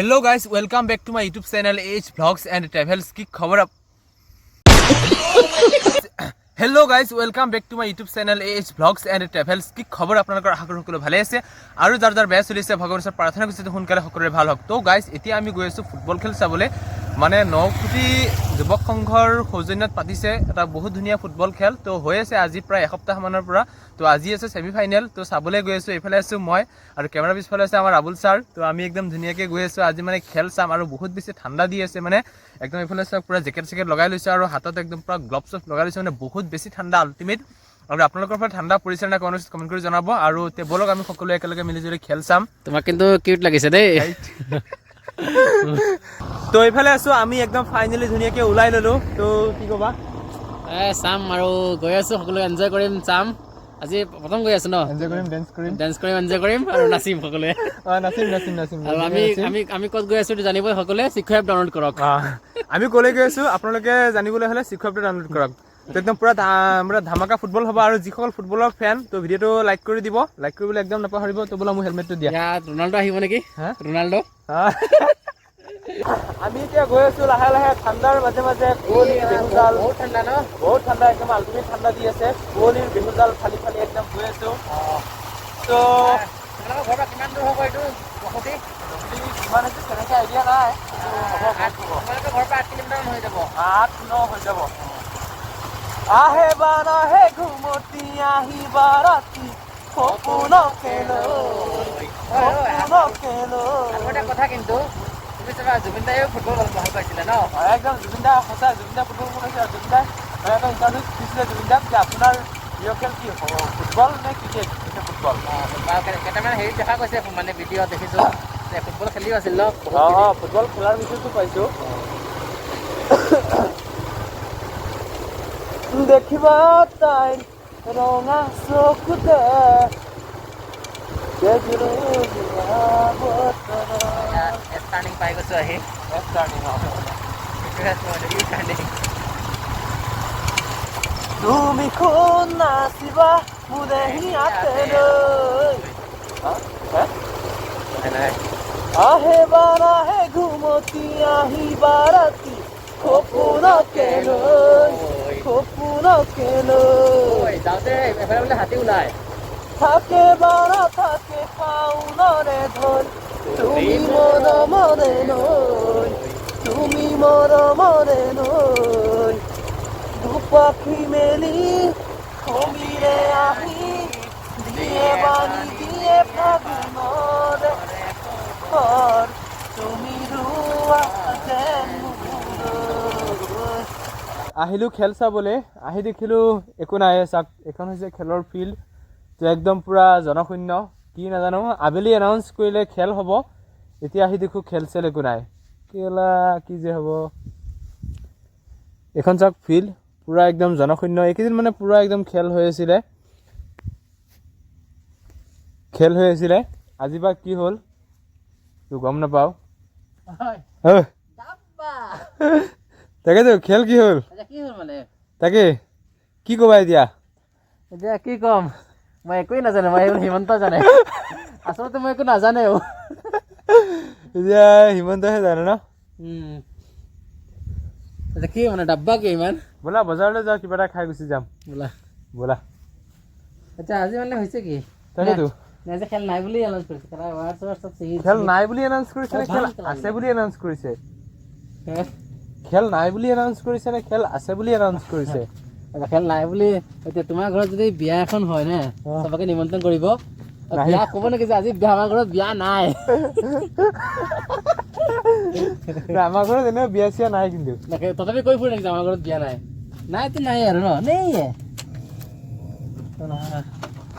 Hello guys welcome back to my YouTube channel H vlogs and travels কি খবর hello guys welcome back to my YouTube channel H vlogs and travels কি খবৰ আপোনালোকৰ আশা কৰোঁ সকলো ভালে আছে আৰু যাৰ যাৰ বেয়া চলিছে ভগৱানৰ ওচৰত প্ৰাৰ্থনা কৰিছে সোনকালে সকলোৰে ভালো হওক তো গাইজ এতিয়া আমি গৈ আছো ফুটবল খেল চাবলৈ মানে ন কোটি যুৱক সংঘৰ সৌজন্যত পাতিছে এটা বহুত ধুনীয়া ফুটবল খেল। তো হৈ আছে আজি প্ৰায় এসপ্তাহমানৰ পৰা। তো আজি আছে ছেমি ফাইনেল তো চাবলৈ গৈ আছোঁ এইফালে আছোঁ মই আৰু কেমেৰা পিছফালে আছে আমাৰ আবুল ছাৰ। তো আমি একদম ধুনীয়াকৈ গৈ আছোঁ। আজি মানে খেল চাম আৰু বহুত বেছি ঠাণ্ডা দি আছে মানে। একদম এইফালে চাওক পূৰা জেকেট চেকেট লগাই লৈছে আৰু হাতত একদম পূৰা গ্লভছ চভ লগাই লৈছে মানে বহুত বেছি ঠাণ্ডা আল্টিমেট আৰু আপোনালোকৰ পৰা ঠাণ্ডা পৰিছে নে কমেণ্ট কমেণ্ট কৰি জনাব। আৰু ব'লক আমি সকলোৱে একেলগে মিলি জুলি খেল চাম। তোমাক কিন্তু কিউট লাগিছে দেই। তো এইফালে আছোঁ আমি একদম ফাইনেলি ধুনীয়াকৈ ওলাই ল'লোঁ। তো কি ক'বা? এ চাম আৰু গৈ আছো সকলোৱে এনজয় কৰিম চাম। আজি প্ৰথম গৈ আছো ন? এনজয় কৰিম ডেন্স কৰিম। ডেন্স কৰিম এনজয় কৰিম আৰু নাচিম সকলোৱে। অঁ নাচিম নাচিম নাচিম আৰু আমি আমি আমি ক'ত গৈ আছো এইটো জানিব সকলোৱে শিক্ষা এপ ডাউনলোড কৰক। আমি ক'লৈ গৈ আছোঁ আপোনালোকে জানিবলৈ হ'লে শিক্ষকটো ডাউনলোড কৰক। তো একদম পূৰা ধা- ধামাকা ফুটবল হ'ব আৰু যিসকল ফুটবলৰ ফেন তো ভিডিঅ'টো লাইক কৰি দিব। লাইক কৰিবলৈ একদম নাপাহৰিব তো বোলা মোৰ হেলমেটটো দিয়া। ৰনাল্ডো আহিব নেকি? হা? ৰনাল্ডো। আমি এতিয়া গৈ আছোঁ লাহে লাহে ঠাণ্ডাৰ মাজে মাজে কুঁৱলীৰ বেহুজাল। বহুত ঠাণ্ডা ন? বহুত ঠাণ্ডা একদম আল্টিমেট ঠাণ্ডা দি আছে। কুঁৱলীৰ বেহুজাল ফালি ফালি একদম গৈ আছোঁ। তো ঘৰৰ পৰা কিমান দূৰ হ'ব এইটো বসতি? কিমান হৈছে তেনেকৈ আইডিয়া নাই তোমালোকৰ ঘৰৰ পৰা আঠ কিলোমিটাৰমান হৈ যাব। আঠ ন হৈ যাব। আহে বাৰাহে ঘুমতি আহিবা ৰাতি। সপোনকে লৈ সপোনকে লৈ। কথা কিন্তু তুমি চাবা জুবিন দায়েও ফুটবল ভাল পাইছিলে ন একদম জুবিন দা সঁচা জুবিন দা ফুটবল কোন আছে জুবিন দা মই এটা ইণ্টাৰভিউ দিছিলে জুবিন দাক যে আপোনাৰ প্ৰিয় খেল কি হ'ব ফুটবল নে ক্ৰিকেট ফুটবল কেইটামান হেৰি দেখা গৈছে মানে ভিডিঅ' দেখিছোঁ ফুটবল খেলিও আছিল ন অঁ ফুটবল খেলাৰ বিষয়টো পাইছোঁ দেখিবা তাই ৰঙা চকুতে ইয়াত টাৰ্ণিং পাই গৈছোঁ আহি টাৰ্ণিং তুমি কোন নাচিবা মোৰে হিয়াতে লৈ আহে বাৰাহে ঘুমতি আহিবা ৰাতি সপোনকে লৈ সপোনকে লৈ যাওঁতে এফালে বোলে হাতী ওলাই থাকে বাৰা থাকে পাউনৰে ধন তুমি মৰমৰে নৈ তুমি মৰমৰে নৈ দুপাখি মেলি সমীৰে আহি, দিয়ে বাণী দিয়ে ফাগুণৰে ঘৰ তুমি ৰোৱা যেন আহিলোঁ খেল চাবলৈ, আহি দেখিলোঁ একো নাই চাওক এইখন হৈছে খেলৰ ফিল্ড তো একদম পূৰা জনশূন্য। কি নাজানো আবেলি এনাউন্স কৰিলে খেল হ'ব এতিয়া আহি দেখোঁ খেল চেল একো নাই। কেলা কি যে হ'ব। এইখন চাওক ফিল্ড পূৰা একদম জনশূন্য। এইকেইদিন মানে পূৰা একদম খেল হৈ আছিলে। খেল হৈ আছিলে। আজি বা কি হ'ল? তো গম নাপাওঁ। তাকেতো খেল কি হ'ল? কি হ'ল মানে? তাকে কি ক'বা এতিয়া? এতিয়া কি ক'ম? মই একোৱেই নাজানো মই হিমন্ত জানে। আচলতে মই একো নাজানেও এতিয়া হিমন্তহে জানে ন? এতিয়া কি মানে ডাব্বা কি ইমান? ব'লা বজাৰলৈ যাওঁ কিবা এটা খাই গুচি যাম। বোলা। ব'লা। আচ্ছা আজি মানে হৈছে কি? তাকেতো খেল নাই বুলি এনাউন্স কৰিছে। খেল নাই বুলি এনাউন্স কৰিছে নে খেল আছে বুলি এনাউন্স কৰিছে? খেল নাই বুলি এনাউন্স কৰিছে নে খেল আছে বুলি এনাউন্স কৰিছে? আচ্ছা, খেল নাই বুলি। এতিয়া তোমাৰ ঘৰত যদি বিয়া এখন হয় নে চবকে নিমন্ত্ৰণ কৰিব। বিয়া ক'ব নেকি যে আজি আমাৰ ঘৰত বিয়া নাই। আমাৰ ঘৰত এনেও বিয়া চিয়া নাই কিন্তু। তথাপি কৈ ফুৰে নেকি আমাৰ ঘৰত বিয়া নাই। নাইতো নাই আৰু ন নেই